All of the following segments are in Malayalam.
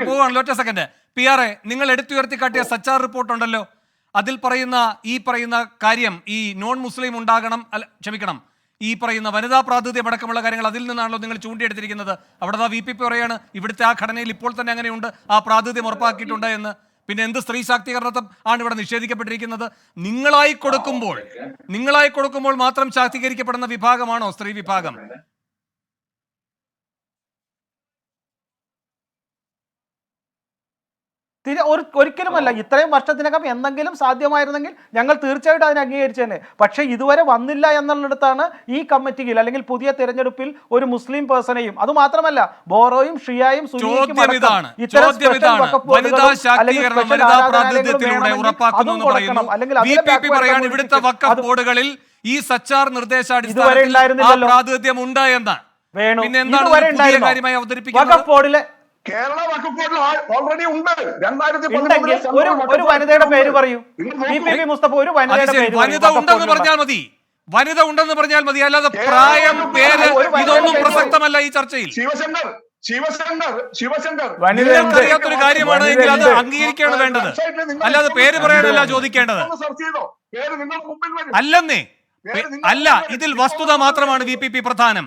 പി പോവാണല്ലോ ഒറ്റ സെക്കൻഡ് പി ആർ എ നിങ്ങൾ എടുത്തുയർത്തി കാട്ടിയ സച്ചാർ റിപ്പോർട്ട് ഉണ്ടല്ലോ. അതിൽ പറയുന്ന ഈ പറയുന്ന കാര്യം ഈ നോൺ മുസ്ലിം ഉണ്ടാകണം അല്ല ക്ഷമിക്കണം. ഈ പറയുന്ന വനിതാ പ്രാതിനിധ്യം അടക്കമുള്ള കാര്യങ്ങൾ അതിൽ നിന്നാണല്ലോ നിങ്ങൾ ചൂണ്ടിയെടുത്തിരിക്കുന്നത്. അവിടെ വി പി പി പറയാണ് ഇവിടുത്തെ ആ ഘടനയിൽ ഇപ്പോൾ തന്നെ അങ്ങനെയുണ്ട് ആ പ്രാതിനിധ്യം ഉറപ്പാക്കിയിട്ടുണ്ട് എന്ന്. പിന്നെ എന്ത് സ്ത്രീ ശാക്തീകരണത്തെ ആണ് ഇവിടെ നിഷേധിക്കപ്പെട്ടിരിക്കുന്നത്? നിങ്ങളായി കൊടുക്കുമ്പോൾ നിങ്ങളായി കൊടുക്കുമ്പോൾ മാത്രം ശാക്തീകരിക്കപ്പെടുന്ന വിഭാഗമാണോ സ്ത്രീ വിഭാഗം? തിരി ഒരു ഒരിക്കലുമല്ല. ഇത്രയും വർഷത്തിനകം എന്തെങ്കിലും സാധ്യമായിരുന്നെങ്കിൽ ഞങ്ങൾ തീർച്ചയായിട്ടും അതിനെ അംഗീകരിച്ചേനെ. പക്ഷേ ഇതുവരെ വന്നില്ല എന്നുള്ളിടത്താണ് ഈ കമ്മിറ്റിയിൽ അല്ലെങ്കിൽ പുതിയ തെരഞ്ഞെടുപ്പിൽ ഒരു മുസ്ലിം പേഴ്സണെയും അത് മാത്രമല്ല ബോറോയും ഷിയായും ഇവിടുത്തെ വക്കഫ് ബോർഡുകളിൽ ഈ സച്ചാർ നിർദ്ദേശാടിസ്ഥാനത്തിൽ പ്രാതിനിധ്യം ഉണ്ട് എന്ന് പിന്നെ എന്താണ് ഇതുവരെ പുതിയ കാര്യമായി അവതരിപ്പിക്കുന്നത്? ബോർഡിലെ കേരള വഖഫ് ബോർഡിൽ ഓൾറെഡി ഉണ്ട്. രണ്ടായിരത്തി ഒരു ഒരു വനിതയുടെ പേര് പറയൂ. മുസ്തഫ ഒരു അത് വനിതയുടെ പേര് വനിത ഉണ്ടെന്ന് പറഞ്ഞാൽ മതി. വനിത ഉണ്ടെന്ന് പറഞ്ഞാൽ മതി. അല്ലാതെ പ്രായം പേര് ഇതൊന്നും പ്രസക്തമല്ല ഈ ചർച്ചയിൽ. ശിവശങ്കർ ശിവശങ്കർ ശിവശങ്കർ. കാര്യമാണ് എങ്കിൽ അത്. അംഗീകരിക്കുകയാണ് വേണ്ടത്. അല്ലാതെ പേര് പറയാനല്ല ചോദിക്കേണ്ടത്. അല്ലെന്നേ അല്ല ഇതിൽ വസ്തുത മാത്രമാണ് വി പി പി പ്രധാനം.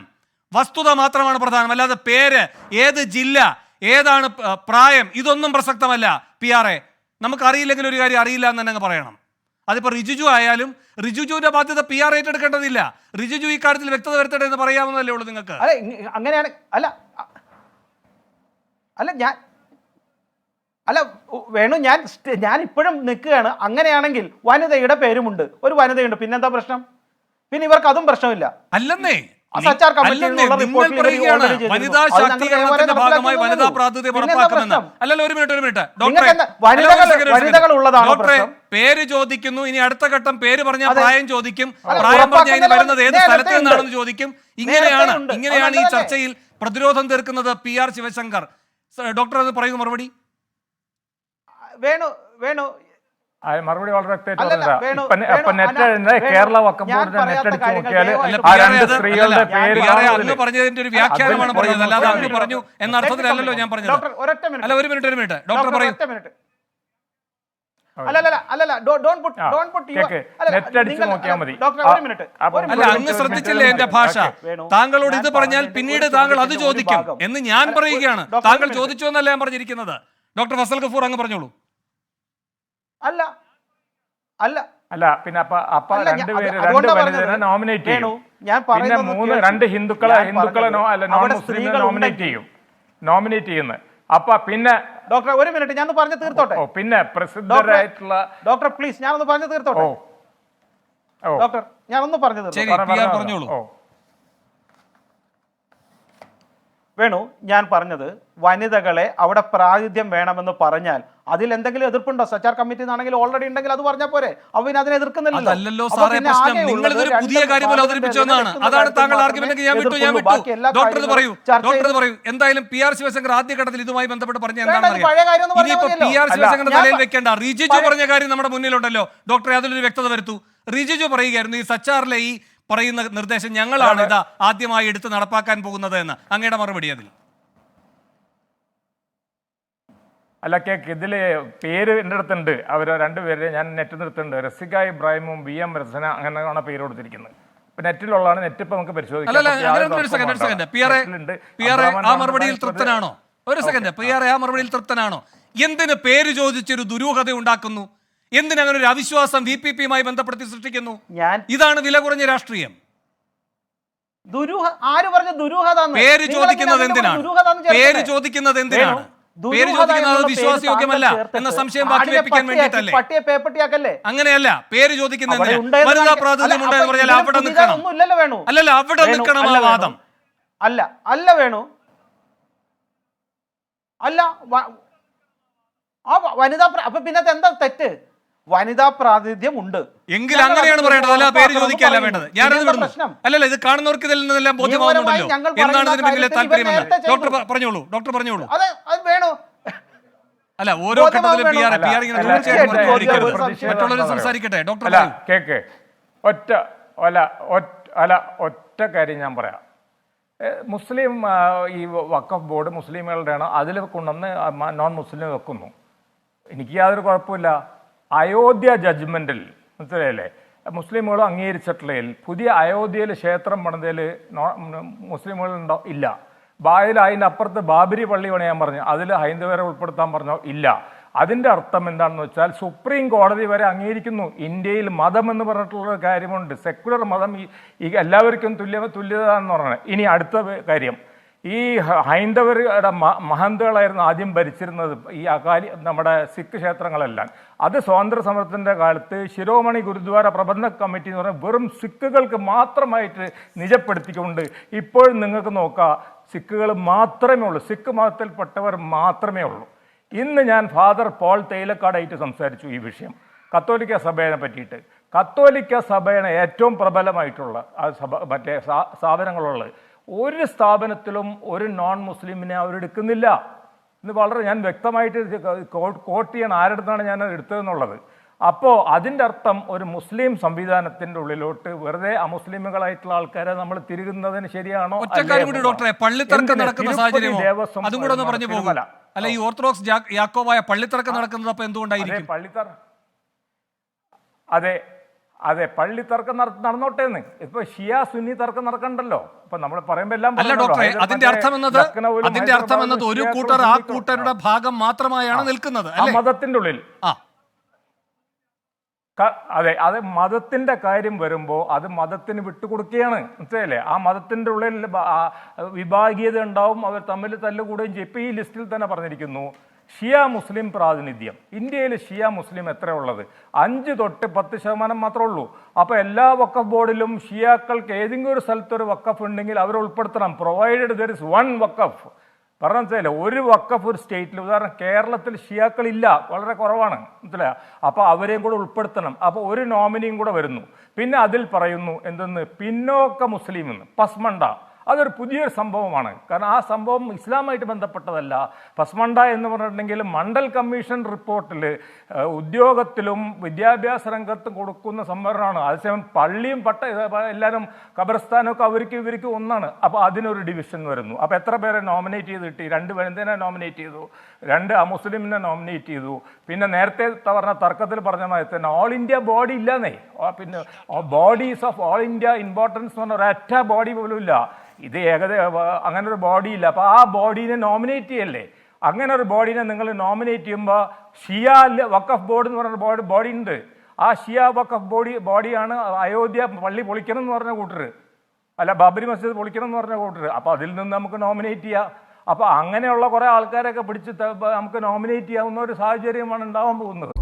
വസ്തുത മാത്രമാണ് പ്രധാനം. അല്ലാതെ പേര് ഏത് ജില്ല ഏതാണ് പ്രായം? ഇതൊന്നും പ്രസക്തമല്ല. പി ആർ എ നമുക്ക് അറിയില്ലെങ്കിൽ ഒരു കാര്യം അറിയില്ല എന്ന് തന്നെ അങ്ങ് പറയണം. അതിപ്പോൾ റിജിജു ആയാലും റിജിജുവിന്റെ ബാധ്യത പി ആർ ഏറ്റെടുക്കേണ്ടതില്ല. റിജിജു ഈ കാര്യത്തിൽ വ്യക്തത വരുത്തട്ടെ എന്ന് പറയാവുന്നതല്ലേ ഉള്ളൂ നിങ്ങൾക്ക്. അല്ല അങ്ങനെയാണ് അല്ല അല്ല ഞാൻ അല്ല വേണു ഞാൻ ഞാൻ ഇപ്പോഴും നിൽക്കുകയാണ്. അങ്ങനെയാണെങ്കിൽ വനിതയുടെ പേരുമുണ്ട്. ഒരു വനിതയുണ്ട്. പിന്നെന്താ പ്രശ്നം? പിന്നെ ഇവർക്ക് അതും പ്രശ്നമില്ല. അല്ലെന്നേ. വനിതാ ശാക്തീകരണത്തിന്റെ ഭാഗമായി വനിതാ പ്രാതിനിധ്യം. ഉറപ്പാക്കുമെന്ന് അല്ലല്ലോ ഒരു മിനിറ്റ് ഒരു മിനിറ്റ്. ഡോക്ടറെ? പേര് ചോദിക്കുന്നു. ഇനി അടുത്ത ഘട്ടം പേര് പറഞ്ഞ പ്രായം ചോദിക്കും. പ്രായം പറഞ്ഞ ഇനി വരുന്നത് ഏത് സ്ഥലത്ത് നിന്നാണെന്ന് ചോദിക്കും. ഇങ്ങനെയാണ് ഇങ്ങനെയാണ് ഈ ചർച്ചയിൽ പ്രതിരോധം തീർക്കുന്നത് പി ആർ ശിവശങ്കർ. ഡോക്ടർ അത് പറയുക മറുപടി? വേണു വേണു. മറുപടി വളരെ കേരള വക്കം ബോർഡിന്റെ നെറ്റ് അടിച്ച് നോക്കിയാൽ ആ രണ്ട് സ്ത്രീകളുടെ പേര് അങ്ങ് പറഞ്ഞതിന്റെ ഒരു വ്യാഖ്യാനമാണ് പറഞ്ഞത്. അല്ലാതെ അങ്ങ് പറഞ്ഞു എന്ന അർത്ഥത്തിലല്ലോ ഞാൻ പറഞ്ഞത്. ഡോക്ടർ ഒരൊറ്റ മിനിറ്റ്. അല്ല ഒരു മിനിറ്റ് ഒരു മിനിറ്റ്. ഡോക്ടർ പറയൂ. ഒറ്റ മിനിറ്റ്. അല്ലല്ല അല്ലല്ല don't put don't put cake. Net അടിച്ച് നോക്കിയാൽ മതി. ഡോക്ടർ ഒരു മിനിറ്റ്. അല്ല അങ്ങ് ശ്രദ്ധിച്ചില്ലേ എന്റെ ഭാഷ? താങ്കളോട് ഇത് പറഞ്ഞാൽ പിന്നീട് താങ്കൾ അത് ചോദിക്കും. എന്ന് ഞാൻ പറയുകയാണ്. താങ്കൾ ചോദിച്ചു എന്നല്ല ഞാൻ പറഞ്ഞിരിക്കുന്നത്. ഡോക്ടർ ഫസൽ ഗഫൂർ അങ്ങ് പറഞ്ഞോളൂ. അല്ല. അല്ല. അല്ല പിന്നെ അപ്പൊ അപ്പൊ രണ്ട് പേര് രണ്ടുപേര് രണ്ട് വനിതനെ നോമിനേറ്റ് ചെയ്യും. ഞാൻ പിന്നെ പറയുന്നത് മൂന്ന് രണ്ട് ഹിന്ദുക്കളെ ഹിന്ദുക്കളെ അല്ല നോൺ മുസ്ലിമിനെ നോമിനേറ്റ് ചെയ്യും. നോമിനേറ്റ് ചെയ്യുന്നത് അപ്പൊ പിന്നെ ഡോക്ടർ ഒരു മിനിറ്റ് ഞാൻ പറഞ്ഞു തീർത്തോട്ടെ? ഓ പിന്നെ പ്രസിദ്ധരായിട്ടുള്ള ഡോക്ടർ പ്ലീസ് ഞാൻ ഒന്ന് പറഞ്ഞു തീർത്തോട്ടെ? ഓ ഡോക്ടർ ഞാൻ ഒന്ന് പറഞ്ഞു പറഞ്ഞോളൂ. വേണു ഞാൻ പറഞ്ഞത് വനിതകളെ അവിടെ പ്രാതിനിധ്യം വേണമെന്ന് പറഞ്ഞാൽ അതിൽ എന്തെങ്കിലും എതിർപ്പുണ്ടോ? സച്ചാർ കമ്മിറ്റി ആണെങ്കിൽ ഓൾറെഡി ഉണ്ടെങ്കിൽ അത് പറഞ്ഞാൽ പോരെ. അവ പിന്നെ അതിനെ എതിർക്കുന്നില്ലല്ലോ പുതിയ കാര്യം അതാണ് താങ്കൾ ആർഗ്യുമെന്റ് ഞാൻ വിട്ടു ഞാൻ വിട്ടു. ഡോക്ടർ പറയൂ. ഡോക്ടർ പറയൂ. എന്തായാലും പി ആർ ശിവശങ്കർ ആദ്യഘട്ടത്തിൽ ഇതുമായി ബന്ധപ്പെട്ട് പറഞ്ഞ ഇനിയിപ്പോ പി ആർ ശിവശങ്കറിന്റെ വെക്കേണ്ട. റിജിജു പറഞ്ഞ കാര്യം നമ്മുടെ മുന്നിലുണ്ടല്ലോ. ഡോക്ടറെ അതിലൊരു വ്യക്തത വരുത്തു. റിജിജു പറയുകയായിരുന്നു ഈ സച്ചാറിലെ ഈ പറയുന്ന നിർദ്ദേശം ഞങ്ങളാണ് ഇതാ ആദ്യമായി എടുത്ത് നടപ്പാക്കാൻ പോകുന്നത് എന്ന്. അങ്ങയുടെ മറുപടി അതിൽ. അല്ല കേക്ക് ഇതിൽ പേര് എന്റെ അടുത്തുണ്ട്. അവർ രണ്ടുപേര് ഞാൻ നെറ്റ് നിർത്തുന്നുണ്ട്. റസിക ഇബ്രാഹിമും വി എം രസന അങ്ങനെയാണ് പേര് കൊടുത്തിരിക്കുന്നത്. നെറ്റിലുള്ളതാണ്. നെറ്റ് ഇപ്പൊ നമുക്ക് പരിശോധിക്കാം. ഒരു സെക്കൻഡ്. പി ആ ആണ് മറുപടിയിൽ തൃപ്തനാണോ? ഒരു സെക്കൻഡ് പി ആർ ആ മറുപടിയിൽ തൃപ്തനാണോ? എന്തിന് പേര് ചോദിച്ചൊരു ദുരൂഹത ഉണ്ടാക്കുന്നു? എന്തിനങ്ങനെ ഒരു അവിശ്വാസം വി പി പിയുമായി ബന്ധപ്പെടുത്തി സൃഷ്ടിക്കുന്നു? ഞാൻ ഇതാണ് വില കുറഞ്ഞ രാഷ്ട്രീയം. ദുരൂഹ ആര് പറഞ്ഞു ദുരൂഹത പേര് ചോദിക്കുന്നത് എന്തിനാ എന്തിനാണ്? പേര് ചോദിക്കുന്നത് എന്തിനാണ്? പേര് ചോദിക്കുന്നത് വിശ്വാസയോഗ്യമല്ല എന്ന സംശയം ബാക്കി വെപ്പിക്കാൻ വേണ്ടിയിട്ടല്ലേ? പട്ടിയെ പേപ്പട്ടിയാക്കല്ലേ? അങ്ങനെയല്ല പേര് ചോദിക്കുന്നത് ഉണ്ടെന്ന് വനിതാ പ്രാതിനിധ്യം അല്ല, ഉണ്ടെന്ന് പറഞ്ഞാൽ അവിടെ നിൽക്കണം. അല്ലല്ല അവിടെ നിൽക്കണം അല്ല ആ വാദം. അല്ല അല്ല വേണു. അല്ല ആ വനിതാ അപ്പൊ പിന്നത്തെ എന്താ തെറ്റ്? വനിതാ പ്രാതിനിധ്യം ഉണ്ട്. എങ്കിൽ അങ്ങനെയാണ് പറയേണ്ടത്. അല്ല പേര് ചോദിക്കാനല്ല. വേണ്ടത്. ഞാനത് പ്രശ്നം? അല്ലല്ല ഇത് കാണുന്നവർക്ക് ഇതിൽ നിന്നെല്ലാം ബോധ്യമാവുന്നുണ്ടല്ലോ എന്താണ് ഇതിന് പിന്നിലെ കാര്യത്തിൽ താല്പര്യം ഡോക്ടർ പറഞ്ഞോളൂ. ഡോക്ടർ പറഞ്ഞോളൂ. അതെ അത് വേണു? അല്ല ഓരോ ഘട്ടത്തിലും പി ആർ പി ആർ ഇങ്ങനെ മറ്റുള്ളവർ സംസാരിക്കട്ടെ. ഡോക്ടർ അല്ല. കേക്ക്. ഒറ്റ അല്ല ഒറ്റ അല്ല ഒറ്റ കാര്യം ഞാൻ പറയാം. മുസ്ലിം ഈ വക്കഫ് ബോർഡ് മുസ്ലിമുകളുടെയാണ്? അതിൽ കൊണ്ടുവന്ന് നോൺ മുസ്ലിം വെക്കുന്നു. എനിക്ക് യാതൊരു കുഴപ്പമില്ല അയോധ്യ ജഡ്ജ്മെന്റിൽ മനസ്സിലായില്ലേ? മുസ്ലിമുകൾ അംഗീകരിച്ചിട്ടുള്ളതിൽ പുതിയ അയോധ്യയിൽ ക്ഷേത്രം പണിതതിൽ മുസ്ലിമുകളുണ്ടോ ഇല്ല. ബായിൽ അതിന്റെ അപ്പുറത്ത് ബാബരി പള്ളി പണിയാൻ പറഞ്ഞു അതിൽ ഹൈന്ദവരെ ഉൾപ്പെടുത്താൻ പറഞ്ഞോ? ഇല്ല. അതിന്റെ അർത്ഥം എന്താണെന്ന് വെച്ചാൽ സുപ്രീം കോടതി വരെ അംഗീകരിക്കുന്നു. ഇന്ത്യയിൽ മതം എന്ന് പറഞ്ഞിട്ടുള്ള കാര്യമുണ്ട്. സെക്കുലർ മതം ഈ എല്ലാവർക്കും തുല്യ തുല്യത എന്ന് പറഞ്ഞത് ഇനി അടുത്ത കാര്യം. ഈ ഹൈന്ദവരുടെ മഹന്തുകളായിരുന്നു ആദ്യം ഭരിച്ചിരുന്നത് ഈ അകാലി നമ്മുടെ സിഖ് ക്ഷേത്രങ്ങളെല്ലാം. അത് സ്വാതന്ത്ര്യ സമരത്തിന്റെ കാലത്ത് ശിരോമണി ഗുരുദ്വാര പ്രബന്ധ കമ്മിറ്റി എന്ന് പറഞ്ഞാൽ വെറും സിഖുകൾക്ക് മാത്രമായിട്ട് നിജപ്പെടുത്തിക്കൊണ്ട് ഇപ്പോഴും നിങ്ങൾക്ക് നോക്കാം സിഖുകൾ മാത്രമേ ഉള്ളൂ. സിഖ് മതത്തിൽപ്പെട്ടവർ മാത്രമേ ഉള്ളൂ. ഇന്ന് ഞാൻ ഫാദർ പോൾ തേയിലക്കാടായിട്ട് സംസാരിച്ചു ഈ വിഷയം. കത്തോലിക്ക സഭയെ പറ്റിയിട്ട്. കത്തോലിക്ക സഭയാണ് ഏറ്റവും പ്രബലമായിട്ടുള്ള ആ സഭ മറ്റേ സ്ഥാപനങ്ങളുള്ളത് ഒരു സ്ഥാപനത്തിലും ഒരു നോൺ മുസ്ലിമിനെ അവരെടുക്കുന്നില്ല എന്ന് വളരെ ഞാൻ വ്യക്തമായിട്ട് കോട്ട് ചെയ്യാൻ ആരുടെ ഞാൻ എടുത്തതെന്നുള്ളത് അപ്പോൾ അതിന്റെ അർത്ഥം ഒരു മുസ്ലിം സംവിധാനത്തിന്റെ ഉള്ളിലോട്ട് വെറുതെ അമുസ്ലിമുകളായിട്ടുള്ള ആൾക്കാരെ നമ്മൾ തിരുകുന്നതിന് ശരിയാണോ. ഡോക്ടറെ പള്ളിത്തർക്കം നടക്കുന്ന അതും കൂടെ ഒന്ന് പറഞ്ഞു അല്ല ഈ ഓർത്തഡോക്സ് പള്ളിത്തർക്കം നടക്കുന്നത് അപ്പൊ അതെ എന്തുകൊണ്ടായിരിക്കും പള്ളിത്തർ അതെ അതെ പള്ളി തർക്കം നടന്നോട്ടെ എന്ന് ഇപ്പൊ ഷിയ സുന്നി തർക്കം നടക്കണ്ടല്ലോ. ഇപ്പൊ നമ്മൾ പറയുമ്പോ എല്ലാം അല്ല ഡോക്ടറെ അതിന്റെ അർത്ഥം എന്നത് അതിന്റെ അർത്ഥം എന്നത് ഒരു കൂട്ടർ ആ കൂട്ടരുടെ ഭാഗം മാത്രമായാണ് നിൽക്കുന്നത് ആ മതത്തിന്റെ ഉള്ളിൽ. ആ. അതെ അത് മതത്തിന്റെ കാര്യം വരുമ്പോൾ അത് മതത്തിന് വിട്ടുകൊടുക്കുകയാണ്. മനസ്സിലായില്ലേ? ആ മതത്തിന്റെ ഉള്ളിൽ വിഭാഗീയത ഉണ്ടാവും അവർ തമ്മിൽ തല്ലുകൂടുകയും ചെയ്യും. ഇപ്പൊ ഈ ലിസ്റ്റിൽ തന്നെ പറഞ്ഞിരിക്കുന്നു ഷിയ മുസ്ലിം പ്രാതിനിധ്യം. ഇന്ത്യയിൽ ഷിയ മുസ്ലിം എത്ര ഉള്ളത്? അഞ്ച് തൊട്ട് പത്ത് ശതമാനം മാത്രമേ ഉള്ളൂ. അപ്പോൾ എല്ലാ വക്കഫ് ബോർഡിലും ഷിയാക്കൾക്ക് ഏതെങ്കിലും ഒരു സ്ഥലത്തൊരു വക്കഫ് ഉണ്ടെങ്കിൽ അവർ ഉൾപ്പെടുത്തണം. പ്രൊവൈഡഡ് ദർ ഇസ് വൺ വക്കഫ് പറഞ്ഞാൽ വെച്ചാൽ ഒരു വക്കഫ് ഒരു സ്റ്റേറ്റിൽ ഉദാഹരണം കേരളത്തിൽ ഷിയാക്കളില്ല വളരെ കുറവാണ്. മനസ്സിലായോ? അപ്പോൾ അവരെയും കൂടെ ഉൾപ്പെടുത്തണം. അപ്പോൾ ഒരു നോമിനിയും കൂടെ വരുന്നു. പിന്നെ അതിൽ പറയുന്നു എന്തെന്ന്? പിന്നോക്ക മുസ്ലിം എന്ന്. പസ്മണ്ട. അതൊരു പുതിയൊരു സംഭവമാണ്. കാരണം ആ സംഭവം ഇസ്ലാമായിട്ട് ബന്ധപ്പെട്ടതല്ല. പസ്മണ്ട എന്ന് പറഞ്ഞിട്ടുണ്ടെങ്കിൽ മണ്ഡൽ കമ്മീഷൻ റിപ്പോർട്ടിൽ ഉദ്യോഗത്തിലും വിദ്യാഭ്യാസ രംഗത്തും കൊടുക്കുന്ന സംവരണമാണ്. അതേസമയം പള്ളിയും പട്ട എല്ലാവരും ഖബർസ്ഥാനും ഒക്കെ അവർക്ക് ഇവർക്ക് ഒന്നാണ്. അപ്പോൾ അതിനൊരു ഡിവിഷൻ വരുന്നു. അപ്പോൾ എത്ര പേരെ നോമിനേറ്റ് ചെയ്ത് കിട്ടി? രണ്ട് വനിതനെ നോമിനേറ്റ് ചെയ്തു. രണ്ട് ആ മുസ്ലിമിനെ നോമിനേറ്റ് ചെയ്തു. പിന്നെ നേരത്തെ പറഞ്ഞ തർക്കത്തിൽ പറഞ്ഞ മാതിരി തന്നെ ഓൾ ഇന്ത്യ ബോഡി ഇല്ലാന്നേ. പിന്നെ bodies of all India importance എന്ന് പറഞ്ഞ ഒരൊറ്റ ബോഡി പോലും ഇല്ല. ഇത് ഏകദേ അങ്ങനെ ഒരു ബോഡി ഇല്ല അപ്പോൾ ആ ബോഡീനെ നോമിനേറ്റ് ചെയ്യല്ലേ? അങ്ങനെ ഒരു ബോഡീനെ നിങ്ങൾ നോമിനേറ്റ് ചെയ്യുമ്പോൾ ഷിയ വക്കഫ് ബോർഡ് എന്ന് പറഞ്ഞ ബോഡി ബോഡി ഉണ്ട്. ആ ഷിയ വക്കഫ് ബോഡി ബോഡിയാണ് അയോധ്യ പള്ളി പൊളിക്കണം എന്ന് പറഞ്ഞ കൂട്ടർ അല്ല ബാബരി മസ്ജിദ് പൊളിക്കണം എന്ന് പറഞ്ഞ കൂട്ടർ അപ്പോൾ അതിൽ നിന്ന് നമുക്ക് നോമിനേറ്റ് ചെയ്യാം. അപ്പോൾ അങ്ങനെയുള്ള കുറേ ആൾക്കാരൊക്കെ പിടിച്ച് നമുക്ക് നോമിനേറ്റ് ചെയ്യാവുന്ന ഒരു സാഹചര്യമാണ് ഉണ്ടാവാൻ പോകുന്നത്.